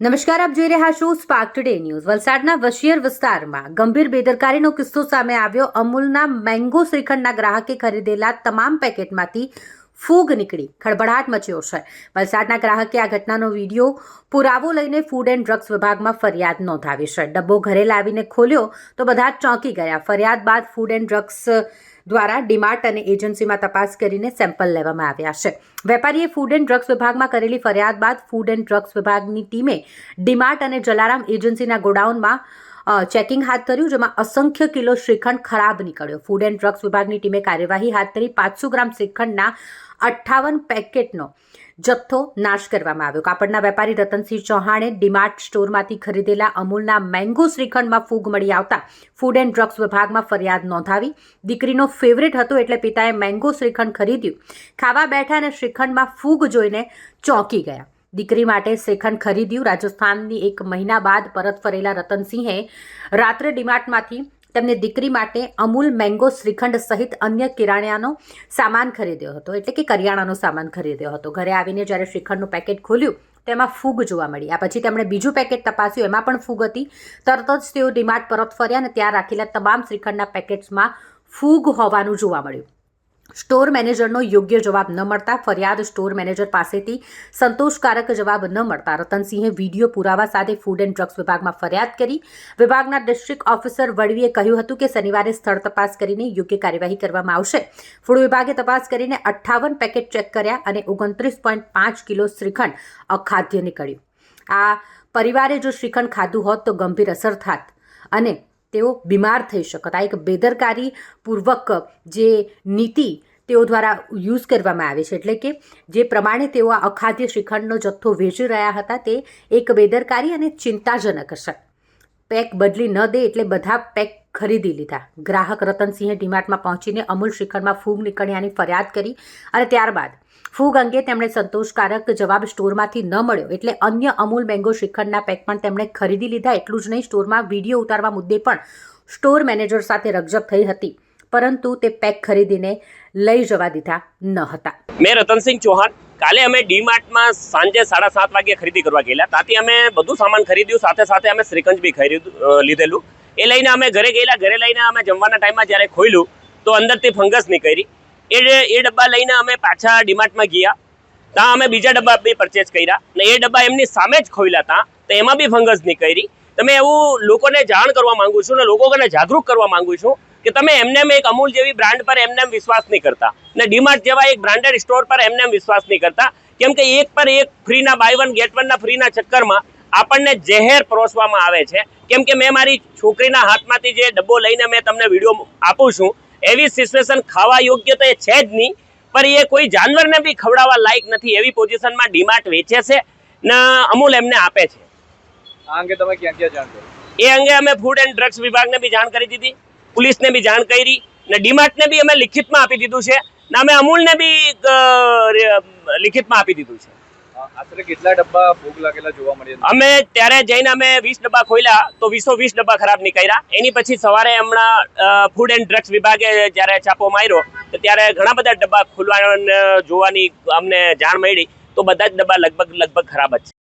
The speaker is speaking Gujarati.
નમસ્કાર, આપ જોઈ રહ્યા છો સ્પાર્ક ટુડે ન્યૂઝ વલસાડના વશિયર વિસ્તારમાં ગંભીર બેદરકારીનો કિસ્સો સામે આવ્યો. અમૂલના મેંગો શ્રીખંડના ગ્રાહકે ખરીદેલા તમામ પેકેટમાંથી ફૂગ નીકળી, ખળભળાટ મચ્યો છે. વલસાડના ગ્રાહકે આ ઘટનાનો વીડિયો પુરાવો લઈને ફૂડ એન્ડ ડ્રગ્સ વિભાગમાં ફરિયાદ નોંધાવી છે. ડબ્બો ઘરે લાવીને ખોલ્યો તો બધા જ ચોંકી ગયા. ફરિયાદ બાદ ફૂડ એન્ડ ડ્રગ્સ દ્વારા ડીમાર્ટ અને એજન્સીમાં તપાસ કરીને સેમ્પલ લેવામાં આવ્યા છે. વેપારીએ ફૂડ એન્ડ ડ્રગ્સ વિભાગમાં કરેલી ફરિયાદ બાદ ફૂડ એન્ડ ડ્રગ્સ વિભાગની ટીમે ડીમાર્ટ અને જલારામ એજન્સીના ગોડાઉનમાં ચેકિંગ હાથ ધર્યું, જેમાં અસંખ્ય કિલો શ્રીખંડ ખરાબ નીકળ્યો. ફૂડ એન્ડ ડ્રગ્સ વિભાગની ટીમે કાર્યવાહી હાથ ધરી પાંચસો ગ્રામ શ્રીખંડના અઠ્ઠાવન પેકેટનો જથ્થો નાશ કરવામાં આવ્યો. કાપડના વેપારી રતનસિંહ ચૌહાણે ડીમાર્ટ સ્ટોરમાંથી ખરીદેલા અમૂલના મેંગો શ્રીખંડમાં ફૂગ મળી આવતા ફૂડ એન્ડ ડ્રગ્સ વિભાગમાં ફરિયાદ નોંધાવી. દીકરીનો ફેવરેટ હતો એટલે પિતાએ મેંગો શ્રીખંડ ખરીદ્યું. ખાવા બેઠા અને શ્રીખંડમાં ફૂગ જોઈને ચોંકી ગયા. દીકરી માટે શ્રીખંડ ખરીદ્યું. રાજસ્થાનની એક મહિના બાદ પરત ફરેલા રતનસિંહે રાત્રે ડીમાર્ટમાંથી તેમને દીકરી માટે અમૂલ મેંગો શ્રીખંડ સહિત અન્ય કિરાણાનો સામાન ખરીદ્યો હતો. એટલે કે કરિયાણાનો સામાન ખરીદ્યો હતો. ઘરે આવીને જ્યારે શ્રીખંડનું પેકેટ ખોલ્યું, તેમાં ફૂગ જોવા મળી. આ પછી તેમણે બીજું પેકેટ તપાસ્યું. એમાં પણ ફૂગ હતી. તરત જ તેઓ ડીમાર્ટ પરત ફર્યા અને ત્યાં રાખેલા તમામ શ્રીખંડના પેકેટ્સમાં ફૂગ હોવાનું જોવા મળ્યું. સ્ટોર મેનેજરનો યોગ્ય જવાબ ન મળતા ફરિયાદ સ્ટોર મેનેજર પાસેથી સંતોષકારક જવાબ ન મળતા. રતનસિંહે વીડિયો પુરાવા સાથે ફૂડ એન્ડ ડ્રગ્સ વિભાગમાં ફરિયાદ કરી. વિભાગના ડિસ્ટ્રિક્ટ ઓફિસર વડવીએ કહ્યું હતું કે શનિવારે સ્થળ તપાસ કરીને યોગ્ય કાર્યવાહી કરવામાં આવશે. ફૂડ વિભાગે તપાસ કરીને અઠ્ઠાવન પેકેટ ચેક કર્યા અને ઓગણત્રીસ પોઈન્ટ પાંચ કિલો શ્રીખંડ અખાદ્ય નીકળ્યું. આ પરિવારે જો શ્રીખંડ ખાધું હોત તો ગંભીર અસર થાત અને તેઓ બીમાર થઈ શકત. આ એક બેદરકારી પૂર્વક જે નીતિ તેઓ દ્વારા યુઝ કરવામાં આવે છે. એટલે કે જે પ્રમાણે તેઓ આ અખાદ્ય શ્રીખંડનો જથ્થો વેચી રહ્યા હતા તે એક બેદરકારી અને ચિંતાજનક છે પેક બદલી ન દે એટલે બધા પેક ખરીદી લીધા. ગ્રાહક રતનસિંહે ડીમાર્ટમાં પહોંચીને અમૂલ શ્રીખંડમાં ફૂગ નીકળ્યાની ફરિયાદ કરી અને ત્યારબાદ ફૂગ અંગે તેમણે સંતોષકારક જવાબ સ્ટોરમાંથી ન મળ્યો એટલે અન્ય અમૂલ મેંગો શ્રીખંડના પેક પણ તેમણે ખરીદી લીધા. એટલું જ નહીં, સ્ટોરમાં વીડિયો ઉતારવા મુદ્દે પણ સ્ટોર મેનેજર સાથે રકઝક થઈ હતી, પરંતુ તે પેક ખરીદીને લઈ જવા દીધા ન હતા. મેં રતનસિંહ ચૌહાણ કાલે અમે ડીમાર્ટમાં સાંજે સાડા સાત વાગે ખરીદી કરવા ગયેલા. ત્યાંથી અમે બધું સામાન ખરીદ્યું, સાથે સાથે અમે શ્રીકંજ બી ખરીદ્યું લીધેલું. એ લઈને અમે ઘરે ગયેલા. ઘરે લઈને અમે જમવાના ટાઈમમાં જ્યારે ખોલ્યું તો અંદરથી ફંગસ નીકળી. એ એ ડબ્બા લઈને અમે પાછા ડીમાર્ટમાં ગયા. ત્યાં અમે બીજા ડબ્બા બી પરચેસ કર્યા ને એ ડબ્બા એમની સામે જ ખોલ્યા ત્યાં, તો એમાં બી ફંગસ નીકળી. તમે એવું લોકોને જાણ કરવા માંગુ છું ને લોકોને જાગૃત કરવા માંગુ છું કે તમે એમને એક અમૂલ જેવી બ્રાન્ડ પર એમને વિશ્વાસ નહીં કરતા. ને ડીમાર્ટ જેવા એક બ્રાન્ડેડ સ્ટોર પર એમને વિશ્વાસ નહીં કરતા. કેમ કે એક પર એક ફ્રીના બાય વન ગેટ વનના ફ્રીના ચક્કરમાં આપણને જહેર પરોસવામાં આવે છે. કેમ કે મેં મારી છોકરીના હાથમાંથી જે ડબ્બો લઈને મેં તમને વીડિયો આપું છું એવી સિચ્યુએશન ખાવા યોગ્ય તો એ છે જ નહીં પણ એ કોઈ જાનવરને બી ખવડાવવા લાયક નથી એવી પોઝિશનમાં ડીમાર્ટ વેચે છે ને અમૂલ એમને આપે છે. આ અંગે તમે ક્યાં ક્યાં જાણ કરી? એ અંગે અમે ફૂડ એન્ડ ડ્રગ્સ વિભાગને બી જાણ કરી દીધી. પોલીસને બી જાણ કરી ને ડીમાર્ટને બી અમે લિખિતમાં આપી દીધું છે ને અમે અમૂલને બી લિખિતમાં આપી દીધું છે. આશરે કેટલા ડબ્બા ભોગ લાગેલા જોવા મળ્યા અમે ત્યારે જઈને અમે વીસ ડબ્બા ખોલ્યા તો વીસો વીસ ડબ્બા ખરાબ નીકળ્યા. એની પછી સવારે હમણાં ફૂડ એન્ડ ડ્રગ્સ વિભાગે જ્યારે છાપો માર્યો તો ત્યારે ઘણા બધા ડબ્બા ખુલવા જોવાની અમને જાણ મળી તો બધા જ ડબ્બા લગભગ લગભગ ખરાબ જ છે.